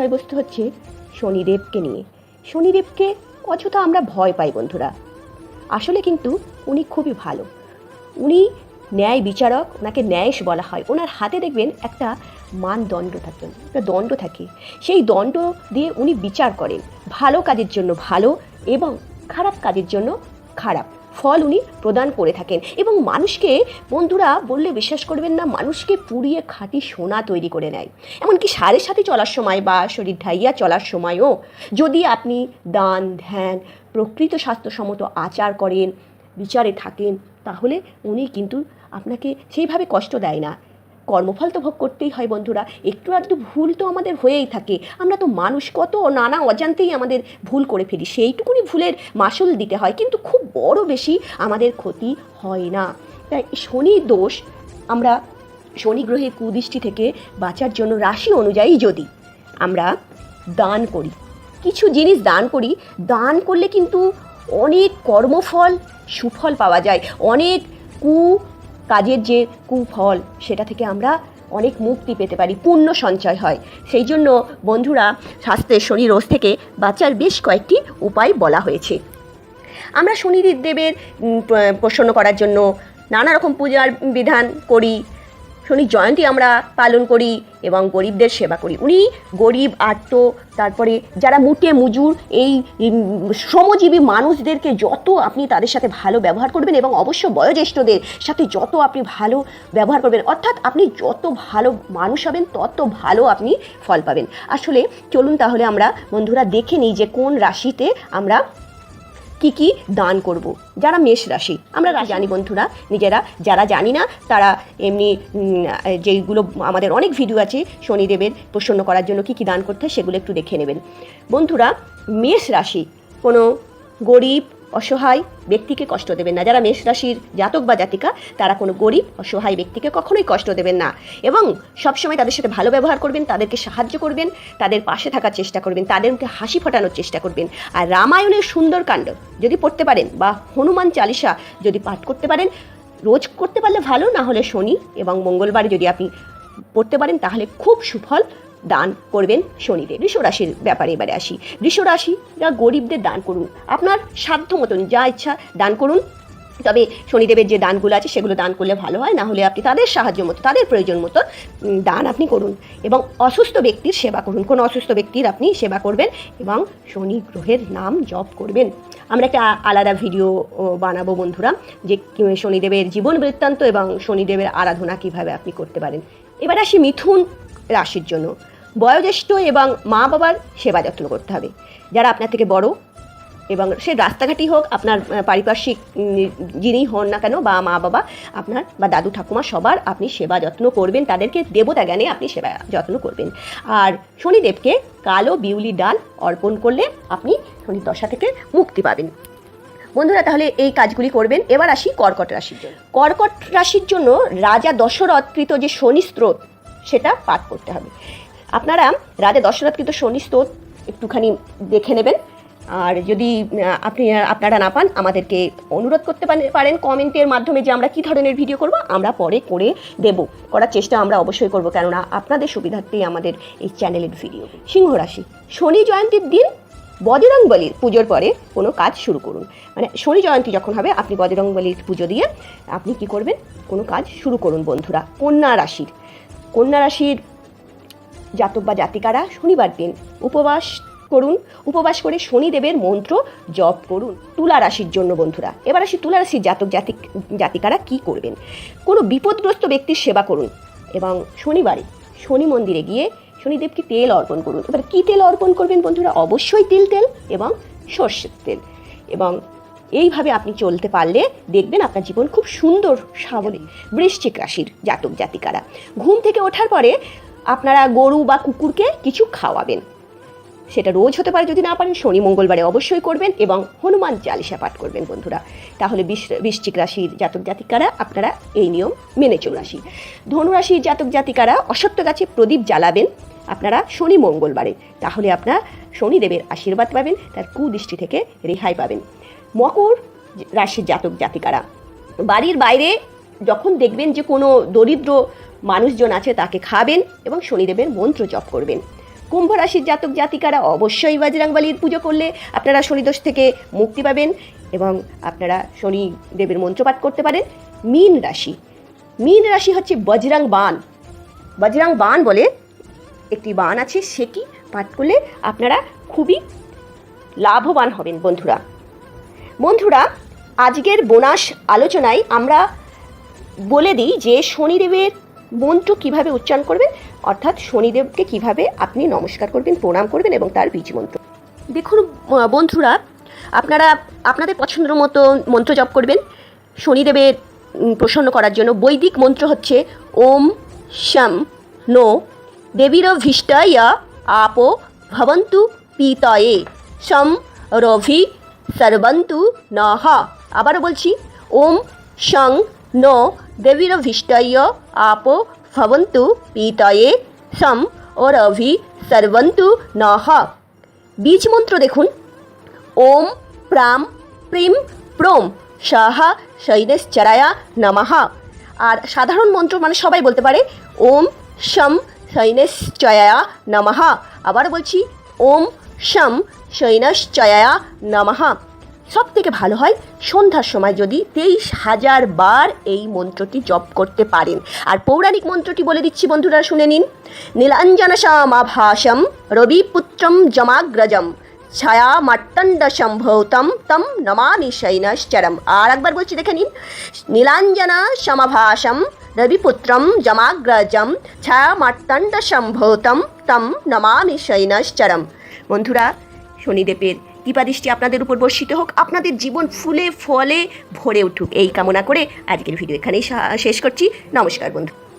বিষয়বস্তু হচ্ছে শনিদেবকে নিয়ে। শনিদেবকে অযথা আমরা ভয় পাই, বন্ধুরা। আসলে কিন্তু উনি খুবই ভালো। উনি ন্যায় বিচারক ওনাকে ন্যায়স বলা হয়। ওনার হাতে দেখবেন একটা মানদণ্ড থাকে, একটা দণ্ড থাকে। সেই দণ্ড দিয়ে উনি বিচার করেন। ভালো কাজের জন্য ভালো এবং খারাপ কাজের জন্য খারাপ। ফল উনি প্রদান করে থাকেন। এবং মানুষকে, বন্ধুরা, বললে বিশ্বাস করবেন না, মানুষকে পুড়িয়ে খাঁটি সোনা তৈরি করে নেয়। এমনকি সারের সাথে চলার সময় বা শরীর ঢাইয়া চলার সময়ও যদি আপনি দান, ধ্যান, প্রকৃত স্বাস্থ্যসম্মত আচার করেন, বিচারে থাকেন, তাহলে উনি কিন্তু আপনাকে সেইভাবে কষ্ট দেয় না। কর্মফল তো ভোগ করতেই হয় বন্ধুরা। একটু আধটু ভুল তো আমাদের হয়েই থাকে। আমরা তো মানুষ, কত নানা অজান্তেই আমাদের ভুল করে ফেলি। সেইটুকুনি ভুলের মাসুল দিতে হয়, কিন্তু খুব বড় বেশি আমাদের ক্ষতি হয় না। তাই শনি দোষ আমরা শনি গ্রহের কুদৃষ্টি থেকে বাঁচার জন্য রাশি অনুযায়ী যদি আমরা দান করি, কিছু জিনিস দান করি, দান করলে কিন্তু অনেক কর্মফল, সুফল পাওয়া যায়। অনেক কু কাজের যে কুফল, সেটা থেকে আমরা অনেক মুক্তি পেতে পারি, পূর্ণ সঞ্চয় হয়। সেই জন্য বন্ধুরা, স্বাস্থ্যের শনি রোজ থেকে বাঁচার বেশ কয়েকটি উপায় বলা হয়েছে। আমরা শনিদেবের প্রসন্ন করার জন্য নানা রকম পূজার বিধান করি। শনি জয়ন্তী আমরা পালন করি এবং গরিবদের সেবা করি। উনি গরিব আর্ত তারপরে যারা মুটে মুজুর, এই শ্রমজীবী মানুষদেরকে যত আপনি তাদের সাথে ভালো ব্যবহার করবেন এবং অবশ্য বয়োজ্যেষ্ঠদের সাথে যত আপনি ভালো ব্যবহার করবেন, অর্থাৎ আপনি যত ভালো মানুষ হবেন, তত ভালো আপনি ফল পাবেন। আসলে চলুন তাহলে আমরা বন্ধুরা দেখে নিই যে কোন রাশিতে আমরা কি কি দান করব? যারা মেষ রাশি, আমরা জানি বন্ধুরা, নিজেরা। যারা জানি না, তারা এমনি যেইগুলো আমাদের অনেক ভিডিও আছে, শনিদেবের প্রসন্ন করার জন্য কি কি দান করতে হয়, সেগুলো একটু দেখে নেবেন। বন্ধুরা, মেষ রাশি, কোনো গরিব অসহায় ব্যক্তিকে কষ্ট দেবেন না। যারা মেষ রাশির জাতক বা জাতিকা, তারা কোনো গরিব, অসহায় ব্যক্তিকে কখনোই কষ্ট দেবেন না। এবং সবসময় তাদের সাথে ভালো ব্যবহার করবেন, তাদেরকে সাহায্য করবেন, তাদের পাশে থাকার চেষ্টা করবেন তাদেরকে হাসি ফোটানোর চেষ্টা করবেন। আর রামায়ণের সুন্দরকাণ্ড যদি পড়তে পারেন বা হনুমান চালিসা যদি পাঠ করতে পারেন, রোজ করতে পারলে ভালো, না হলে শনি এবং মঙ্গলবার যদি আপনি পড়তে পারেন, তাহলে খুব সুফল। দান করবেন শনিদেব। বৃষ রাশির ব্যাপারে এবারে আসি। বৃষ রাশিরা গরিবদের দান করুন। আপনার সাধ্য মতন যা ইচ্ছা দান করুন। তবে শনিদেবের যে দানগুলো আছে, সেগুলো দান করলে ভালো হয়। না হলে আপনি তাদের সাহায্য মতো, তাদের প্রয়োজন মতো দান আপনি করুন। এবং অসুস্থ ব্যক্তির সেবা করুন। কোনো অসুস্থ ব্যক্তির আপনি সেবা করবেন এবং শনি গ্রহের নাম জপ করবেন। আমরা একটা আলাদা ভিডিও বানাবো বন্ধুরা, যে শনিদেবের জীবন বৃত্তান্ত এবং শনিদেবের আরাধনা কীভাবে আপনি করতে পারেন। এবার আসি মিথুন রাশির জন্য। বয়োজ্যেষ্ঠ এবং মা বাবার সেবা যত্ন করতে হবে। যারা আপনার থেকে বড় এবং সে রাস্তাঘাটই হোক, আপনার পারিপার্শ্বিক যিনি হন না কেন, বা মা বাবা, আপনার বা দাদু, ঠাকুমা, সবার আপনি সেবা যত্ন করবেন, তাদেরকে দেবতা জ্ঞানে আপনি সেবা যত্ন করবেন। আর শনিদেবকে কালো বিউলি ডাল অর্পণ করলে আপনি শনি দশা থেকে মুক্তি পাবেন। বন্ধুরা, তাহলে এই কাজগুলি করবেন। এবার আসি কর্কট রাশির জন্য। কর্কট রাশির জন্য রাজা দশরথকৃত যে শনি স্ত্রোত সেটা পাঠ করতে হবে। আপনারা রাজা দশরথকৃত শনি স্ত্রোত একটুখানি দেখে নেবেন। আর যদি আপনি, আপনারা না পান, আমাদেরকে অনুরোধ করতে পারে- পারেন কমেন্টের মাধ্যমে যে আমরা কী ধরনের ভিডিও করব, আমরা পরে করে দেব। করার চেষ্টা আমরা অবশ্যই করব, কেননা আপনাদের সুবিধার্থেই আমাদের এই চ্যানেলের ভিডিও সিংহ রাশি, শনি জয়ন্তীর দিন বজরং বলির পুজোর পরে কোনো কাজ শুরু করুন। মানে শনি জয়ন্তী যখন হবে, আপনি বজরং বলির পুজো দিয়ে আপনি কি করবেন? কোনো কাজ শুরু করুন বন্ধুরা। কন্যা রাশির কন্যা রাশির জাতক বা জাতিকারা শনিবার দিন উপবাস করুন। উপবাস করে শনিদেবের মন্ত্র জপ করুন তুলা রাশির জন্য বন্ধুরা। এবার আসি তুলা রাশির জাতক জাতিক জাতিকারা কি করবেন? কোনো বিপদগ্রস্ত ব্যক্তির সেবা করুন এবং শনিবারে শনি মন্দিরে গিয়ে শনিদেবকে তেল অর্পণ করুন। এবার কী তেল অর্পণ করবেন বন্ধুরা? অবশ্যই তিল তেল এবং সর্ষের তেল এবং এইভাবে আপনি চলতে পারলে দেখবেন আপনার জীবন খুব সুন্দর সাবলীল বৃশ্চিক রাশির জাতক জাতিকারা। ঘুম থেকে ওঠার পরে আপনারা গরু বা কুকুরকে কিছু খাওয়াবেন। সেটা রোজ হতে পারে যদি না পারেন, শনি মঙ্গলবারে অবশ্যই করবেন এবং হনুমান চালিশা পাঠ করবেন বন্ধুরা। তাহলে বৃশ্চিক রাশির জাতক জাতিকারা আপনারা এই নিয়ম মেনে চলে আসি ধনুরাশির জাতক জাতিকারা অসত্য গাছে প্রদীপ জ্বালাবেন। আপনারা শনি মঙ্গলবারে, তাহলে আপনার শনিদেবের আশীর্বাদ পাবেন, তার কুদৃষ্টি থেকে রেহাই পাবেন। মকর রাশির জাতক জাতিকারা। বাড়ির বাইরে যখন দেখবেন যে কোনো দরিদ্র মানুষজন আছে তাকে খাবেন এবং শনিদেবের মন্ত্র জপ করবেন। কুম্ভ রাশির জাতক জাতিকারা অবশ্যই বজরাংবলির পুজো করলে আপনারা শনিদোষ থেকে মুক্তি পাবেন এবং আপনারা শনি দেবের মন্ত্রপাঠ করতে পারেন। মীন রাশি। মীন রাশি হচ্ছে বজরাং বান। বজরাং বান বলে একটি বান আছে সেটি পাঠ করলে আপনারা খুবই লাভবান হবেন বন্ধুরা। বন্ধুরা, আজকের বোনাস আলোচনায় আমরা বলে দিই যে শনিদেবের মন্ত্র কীভাবে উচ্চারণ করবেন, অর্থাৎ শনিদেবকে কীভাবে আপনি নমস্কার করবেন, প্রণাম করবেন এবং তার বীজ মন্ত্র। দেখুন বন্ধুরা, আপনারা, আপনাদের পছন্দের মতো মন্ত্র জপ করবেন। শনিদেবের প্রসন্ন করার জন্য বৈদিক মন্ত্র হচ্ছে ওম শম নো দেবীর ভিষ্টায় আপো ভবন্তু পিতয়ে, সম রভি সর্বন্তু নহ আবারও বলছি ওম শং ন দেবীর ভিষ্টায় আপো ভবন্তু পিতয়ে সম রভি সর্বন্তু নহ বীজ মন্ত্র দেখুন ওম প্রাম প্রিম প্রোম সাহা শৈলেশ্চরায়া নমঃ আর সাধারণ মন্ত্র মানে সবাই বলতে পারে, ওম শম শৈলেশ্চয়া নমঃ। আবার বলছি, ওম শম শৈনশ্চয়া নমঃ। সব থেকে ভালো হয় সন্ধ্যার সময় যদি তেইশ হাজার বার এই মন্ত্রটি জপ করতে পারেন। আর পৌরাণিক মন্ত্রটি বলে দিচ্ছি বন্ধুরা, শুনে নিন। নীলাঞ্জনসামাভাসম রবিপুত্রম জমাগ্রজম ছায়া মাট্টণ্ড সম্ভৌতম তম নমামি শৈনশ্চরম। আর একবার বলছি, দেখে নিন। নীলাঞ্জনা সমাভাসম রবিপুত্রম জমাগ্রজম ছায়া মাট্টণ্ড সম্ভৌতম তম নমামি শৈনশ্চরম। বন্ধুরা, শনিদেবের কৃপাদৃষ্টি আপনাদের উপর বর্ষিত হোক। আপনাদের জীবন ফুলে, ফলে, ভরে উঠুক। এই কামনা করে আজকের ভিডিও এখানেই শেষ করছি। নমস্কার বন্ধু।